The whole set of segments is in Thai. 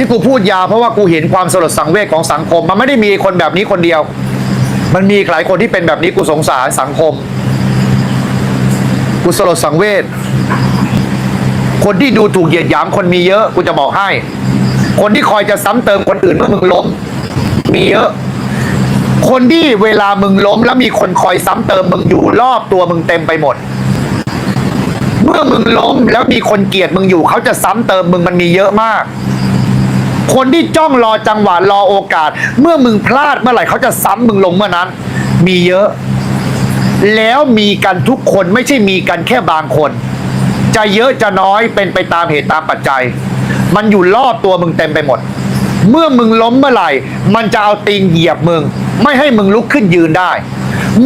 ที่กูพูดยาวเพราะว่ากูเห็นความสลดสังเวชของสังคม มันไม่ได้มีคนแบบนี้คนเดียว มันมีหลายคนที่เป็นแบบนี้กูสงสารสังคม กูสลดสังเวชคนที่ดูถูกเหยียดหยามคนมีเยอะกูจะบอกให้ คนที่คอยจะซ้ำเติมคนอื่นเมื่อมึงล้ม มีเยอะ คนที่เวลามึงล้ม แล้วมีคนคอยซ้ำเติมมึงอยู่รอบตัวมึงเต็มไปหมด เมื่อมึงล้มแล้วมีคนเกลียดมึงอยู่เขาจะซ้ำเติมมึงมันมีเยอะมาก คนที่จ้องรอจังหวะรอโอกาส เมื่อมึงพลาดเมื่อไหร่เขาจะซ้ำมึงลงเมื่อนั้น มีเยอะ แล้วมีกันทุกคนไม่ใช่มีกันแค่บางคน จะเยอะจะน้อยเป็นไปตามเหตุตามปัจจัย มันอยู่รอบตัวมึงเต็มไปหมด เมื่อมึงล้มเมื่อไหร่ มันจะเอาตีนเหยียบมึง ไม่ให้มึงลุกขึ้นยืนได้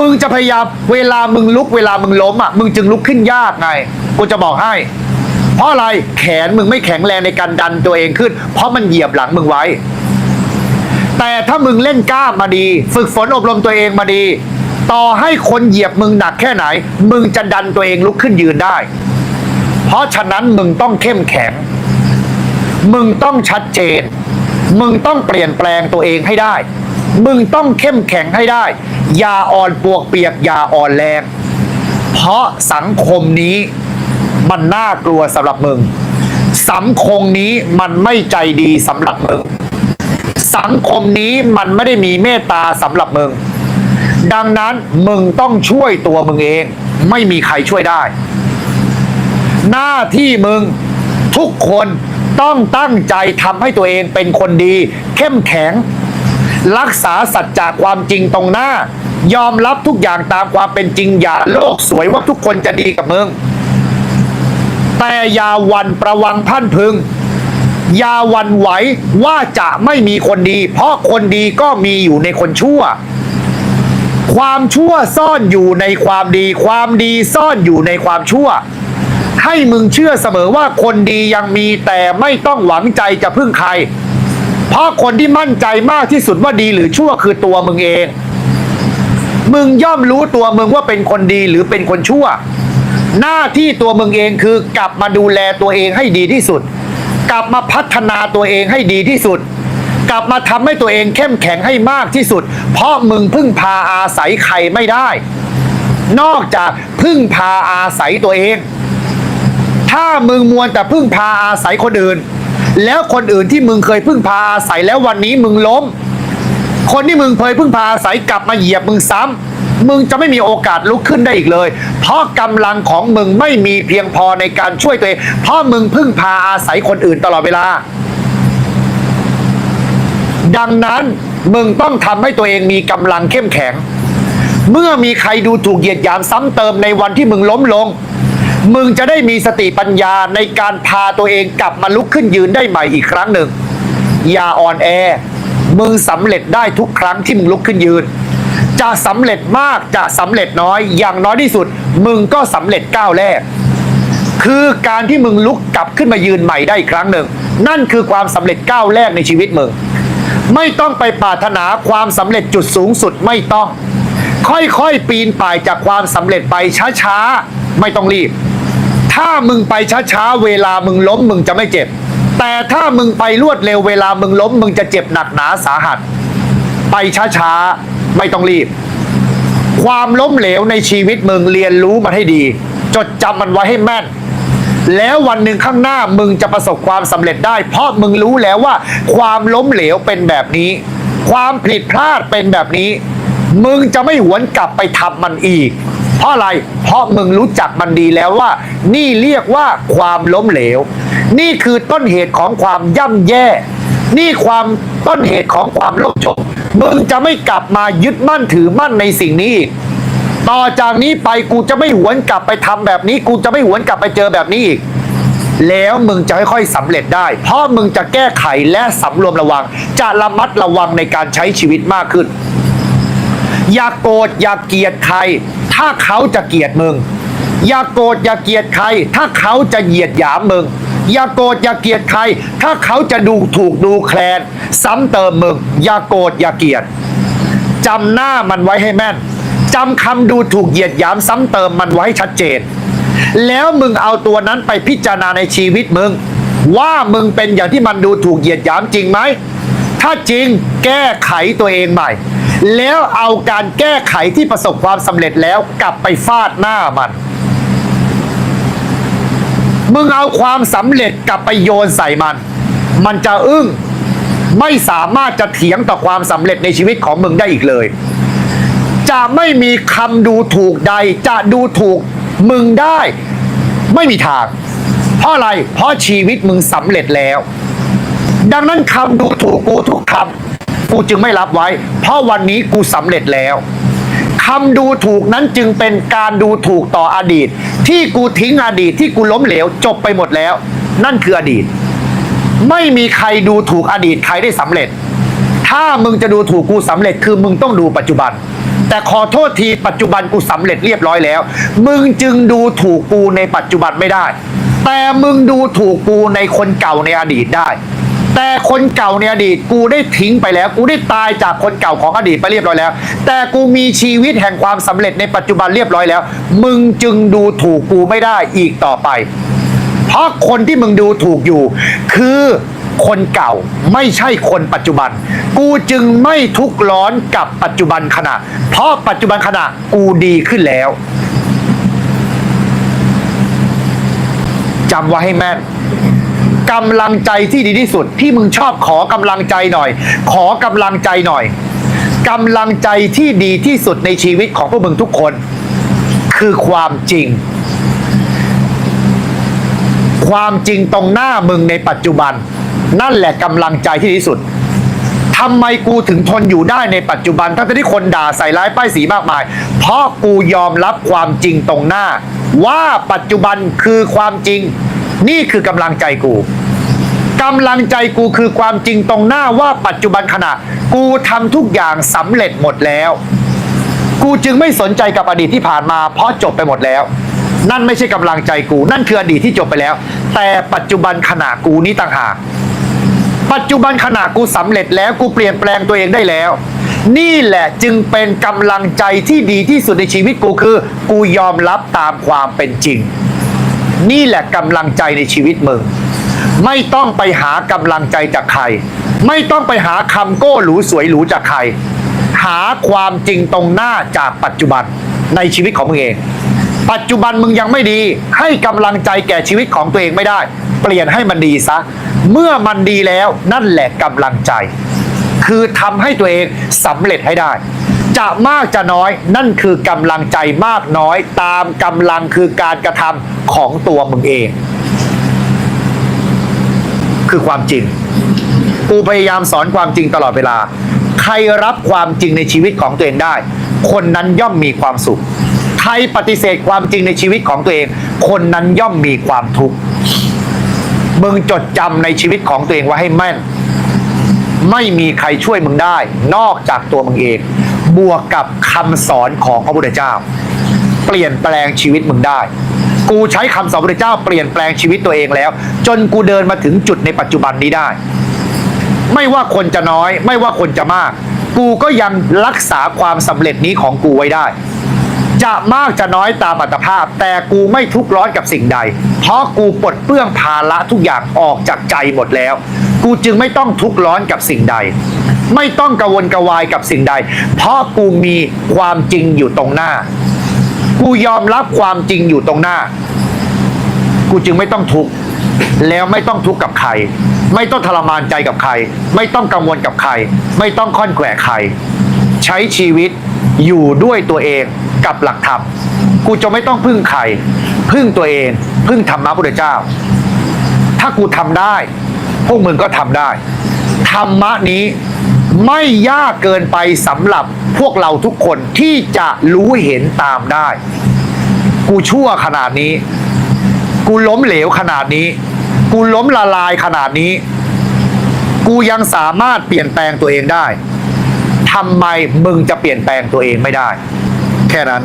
มึงจะพยายามเวลามึงลุกเวลามึงล้มอะมึงจึงลุกขึ้นยากไงกูจะบอกให้ เพราะอะไรแขนมึงไม่แข็งแรงในการดันตัวเองขึ้น เพราะมันเหยียบหลังมึงไว้ แต่ถ้ามึงเล่นกล้ามมาดี ฝึกฝนอบรมตัวเองมาดี ต่อให้คนเหยียบมึงหนักแค่ไหน มึงจะดันตัวเองลุกขึ้นยืนได้ เพราะฉะนั้นมึงต้องเข้มแข็ง มึงต้องชัดเจน มึงต้องเปลี่ยนแปลงตัวเองให้ได้ มึงต้องเข้มแข็งให้ได้ อย่าอ่อนปวกเปียกอย่าอ่อนแรง เพราะสังคมนี้ มันน่ากลัวสำหรับมึง สังคมนี้มันไม่ใจดีสำหรับมึง สังคมนี้มันไม่ได้มีเมตตาสำหรับมึง ดังนั้นมึงต้องช่วยตัวมึงเอง ไม่มีใครช่วยได้ หน้าที่มึงทุกคนต้องตั้งใจทำให้ตัวเองเป็นคนดี เข้มแข็ง รักษาสัจจะความจริงตรงหน้า ยอมรับทุกอย่างตามความเป็นจริงอย่าโลกสวยว่าทุกคนจะดีกับมึง แต่ยาวันประวังพันพึง ยาวันไหวว่าจะไม่มีคนดี เพราะคนดีก็มีอยู่ในคนชั่ว ความชั่วซ่อนอยู่ในความดี ความดีซ่อนอยู่ในความชั่ว ให้มึงเชื่อเสมอว่าคนดียังมีแต่ไม่ต้องหวังใจจะพึ่งใคร เพราะคนที่มั่นใจมากที่สุดว่าดีหรือชั่วคือตัวมึงเอง มึงย่อมรู้ตัวมึงว่าเป็นคนดีหรือเป็นคนชั่ว หน้าที่ตัวมึงเองคือกลับมาดูแลตัวเองให้ดีที่สุด กลับมาพัฒนาตัวเองให้ดีที่สุด กลับมาทำให้ตัวเองเข้มแข็งให้มากที่สุด เพราะมึงพึ่งพาอาศัยใครไม่ได้ นอกจากพึ่งพาอาศัยตัวเอง ถ้ามึงมัวแต่พึ่งพาอาศัยคนอื่น แล้วคนอื่นที่มึงเคยพึ่งพาอาศัยแล้ววันนี้มึงล้ม คนที่มึงเคยพึ่งพาอาศัยกลับมาเหยียบมึงซ้ำ มึงจะไม่มีโอกาสลุกขึ้นได้อีกเลย เพราะกำลังของมึงไม่มีเพียงพอในการช่วยตัวเอง เพราะมึงพึ่งพาอาศัยคนอื่นตลอดเวลา ดังนั้นมึงต้องทำให้ตัวเองมีกำลังเข้มแข็ง เมื่อมีใครดูถูกเหยียดหยามซ้ำเติมในวันที่มึงล้มลง มึงจะได้มีสติปัญญาในการพาตัวเองกลับมาลุกขึ้นยืนได้ใหม่อีกครั้งหนึ่งอย่าอ่อนแอ มึงสำเร็จได้ทุกครั้งที่มึงลุกขึ้นยืน จะสำเร็จมากจะสำเร็จน้อย อย่างน้อยที่สุด มึงก็สำเร็จก้าวแรก คือการที่มึงลุกกลับขึ้นมายืนใหม่ได้อีกครั้งหนึ่ง นั่นคือความสำเร็จก้าวแรกในชีวิตมึงไม่ต้องไปปรารถนาความสำเร็จจุดสูงสุดไม่ต้อง ค่อยๆปีนป่ายจากความสำเร็จไปช้าๆไม่ต้องรีบ ถ้ามึงไปช้าๆเวลามึงล้มมึงจะไม่เจ็บ แต่ถ้ามึงไปรวดเร็วเวลามึงล้มมึงจะเจ็บหนักหนาสาหัส ไปช้าๆ ไม่ต้องรีบ ความล้มเหลวในชีวิตมึงเรียนรู้มันให้ดี จดจำมันไว้ให้แม่น แล้ววันหนึ่งข้างหน้ามึงจะประสบความสำเร็จได้ เพราะมึงรู้แล้วว่า ความล้มเหลวเป็นแบบนี้ ความผิดพลาดเป็นแบบนี้ มึงจะไม่หวนกลับไปทำมันอีก เพราะอะไร เพราะมึงรู้จักมันดีแล้วว่า นี่เรียกว่าความล้มเหลว นี่คือต้นเหตุของความย่ำแย่ นี่ความต้นเหตุของความโลภจบมึงจะไม่กลับมายึดมั่นถือมั่นในสิ่งนี้อีกต่อจากนี้ไปกูจะไม่หวนกลับไปทำแบบนี้ กูจะไม่หวนกลับไปเจอแบบนี้อีกแล้วมึงจะค่อยๆสำเร็จได้ เพราะมึงจะแก้ไขและสำรวมระวัง จะระมัดระวังในการใช้ชีวิตมากขึ้น อย่าโกรธอย่าเกลียดใคร ถ้าเขาจะเกลียดมึง อย่าโกรธอย่าเกลียดใคร ถ้าเขาจะเหยียดหยามมึง อย่าโกรธอย่าเกลียดใคร ถ้าเขาจะดูถูกดูแคลนซ้ำเติมมึง อย่าโกรธอย่าเกลียดจำหน้ามันไว้ให้แม่นจำคำดูถูกเหยียดหยามซ้ำเติมมันไว้ชัดเจน แล้วมึงเอาตัวนั้นไปพิจารณาในชีวิตมึง ว่ามึงเป็นอย่างที่มันดูถูกเหยียดหยามจริงไหม ถ้าจริงแก้ไขตัวเองใหม่ แล้วเอาการแก้ไขที่ประสบความสำเร็จแล้วกลับไปฟาดหน้ามัน มึงเอาความสำเร็จกลับไปโยนใส่มัน มันจะอึ้ง ไม่สามารถจะเถียงต่อความสำเร็จในชีวิตของมึงได้อีกเลย จะไม่มีคำดูถูกใด จะดูถูกมึงได้ ไม่มีทาง เพราะอะไร เพราะชีวิตมึงสำเร็จแล้ว ดังนั้นคำดูถูกกูทุกคำกูจึงไม่รับไว้ เพราะวันนี้กูสำเร็จแล้ว คำดูถูกนั้นจึงเป็นการดูถูกต่ออดีต ที่กูทิ้งอดีตที่กูล้มเหลวจบไปหมดแล้ว นั่นคืออดีต ไม่มีใครดูถูกอดีตใครได้สำเร็จ ถ้ามึงจะดูถูกกูสำเร็จคือมึงต้องดูปัจจุบัน แต่ขอโทษทีปัจจุบันกูสำเร็จเรียบร้อยแล้ว มึงจึงดูถูกกูในปัจจุบันไม่ได้ แต่มึงดูถูกกูในคนเก่าในอดีตได้ แต่คนเก่าในอดีตกูได้ทิ้งไปแล้ว กูได้ตายจากคนเก่าของอดีตไปเรียบร้อยแล้ว แต่กูมีชีวิตแห่งความสำเร็จในปัจจุบันเรียบร้อยแล้ว มึงจึงดูถูกกูไม่ได้อีกต่อไป เพราะคนที่มึงดูถูกอยู่ คือคนเก่าไม่ใช่คนปัจจุบัน กูจึงไม่ทุกข์ร้อนกับปัจจุบันขณะ เพราะปัจจุบันขณะกูดีขึ้นแล้วจำไว้ให้แม่น กำลังใจที่ดีที่สุด ที่มึงชอบขอกำลังใจหน่อย ขอกำลังใจหน่อยกำลังใจที่ดีที่สุดในชีวิตของพวกมึงทุกคน คือความจริง ความจริงตรงหน้ามึงในปัจจุบัน นั่นแหละกำลังใจที่ดีที่สุดทำไมกูถึงทนอยู่ได้ในปัจจุบันทั้งที่คนด่าใส่ร้ายป้ายสีมากมาย เพราะกูยอมรับความจริงตรงหน้า ว่าปัจจุบันคือความจริง นี่คือกำลังใจกูกำลังใจกูคือความจริงตรงหน้าว่าปัจจุบันขณะ กูทำทุกอย่างสำเร็จหมดแล้ว กูจึงไม่สนใจกับอดีตที่ผ่านมาเพราะจบไปหมดแล้ว นั่นไม่ใช่กำลังใจกู นั่นคืออดีตที่จบไปแล้ว แต่ปัจจุบันขณะกูนี้ต่างหากปัจจุบันขณะกูสำเร็จแล้วกูเปลี่ยนแปลงตัวเองได้แล้ว นี่แหละจึงเป็นกำลังใจที่ดีที่สุดในชีวิตกูคือ กูยอมรับตามความเป็นจริง นี่แหละกำลังใจในชีวิตมึง ไม่ต้องไปหากำลังใจจากใคร ไม่ต้องไปหาคำโก้หรูสวยหรูจากใคร หาความจริงตรงหน้าจากปัจจุบันในชีวิตของมึงเอง ปัจจุบันมึงยังไม่ดี ให้กำลังใจแก่ชีวิตของตัวเองไม่ได้ เปลี่ยนให้มันดีซะ เมื่อมันดีแล้วนั่นแหละกำลังใจ คือทำให้ตัวเองสำเร็จให้ได้ จะมากจะน้อย นั่นคือกำลังใจมากน้อยตามกำลังคือการกระทำของตัวมึงเอง คือความจริง กูพยายามสอนความจริงตลอดเวลา ใครรับความจริงในชีวิตของตัวเองได้ คนนั้นย่อมมีความสุข ใครปฏิเสธความจริงในชีวิตของตัวเอง คนนั้นย่อมมีความทุกข์มึงจดจำในชีวิตของตัวเองไว้ให้แม่นไม่มีใครช่วยมึงได้ นอกจากตัวมึงเอง บวกกับคำสอนของพระพุทธเจ้า เปลี่ยนแปลงชีวิตมึงได้ กูใช้คำสอนพระพุทธเจ้าเปลี่ยนแปลงชีวิตตัวเองแล้ว จนกูเดินมาถึงจุดในปัจจุบันนี้ได้ ไม่ว่าคนจะน้อย ไม่ว่าคนจะมาก กูก็ยังรักษาความสำเร็จนี้ของกูไว้ได้ จะมากจะน้อยตามอัตภาพ แต่กูไม่ทุกข์ร้อนกับสิ่งใด เพราะกูปลดเปลื้องภาระทุกอย่างออกจากใจหมดแล้ว กูจึงไม่ต้องทุกข์ร้อนกับสิ่งใด ไม่ต้องกระวนกระวายกับสิ่งใด เพราะกูมีความจริงอยู่ตรงหน้า กูยอมรับความจริงอยู่ตรงหน้า กูจึงไม่ต้องทุกข์แล้วไม่ต้องทุกข์กับใคร ไม่ต้องทรมานใจกับใคร ไม่ต้องกังวลกับใคร ไม่ต้องค่อนแขวะใคร ใช้ชีวิตอยู่ด้วยตัวเองกับหลักธรรมกูจะไม่ต้องพึ่งใคร พึ่งตัวเอง พึ่งธรรมะพุทธเจ้า ถ้ากูทำได้ พวกมึงก็ทำได้ ธรรมะนี้ไม่ยากเกินไปสำหรับพวกเราทุกคนที่จะรู้เห็นตามได้ กูชั่วขนาดนี้ กูล้มเหลวขนาดนี้ กูล้มละลายขนาดนี้ กูยังสามารถเปลี่ยนแปลงตัวเองได้ทำไมมึงจะเปลี่ยนแปลงตัวเองไม่ได้ แค่นั้น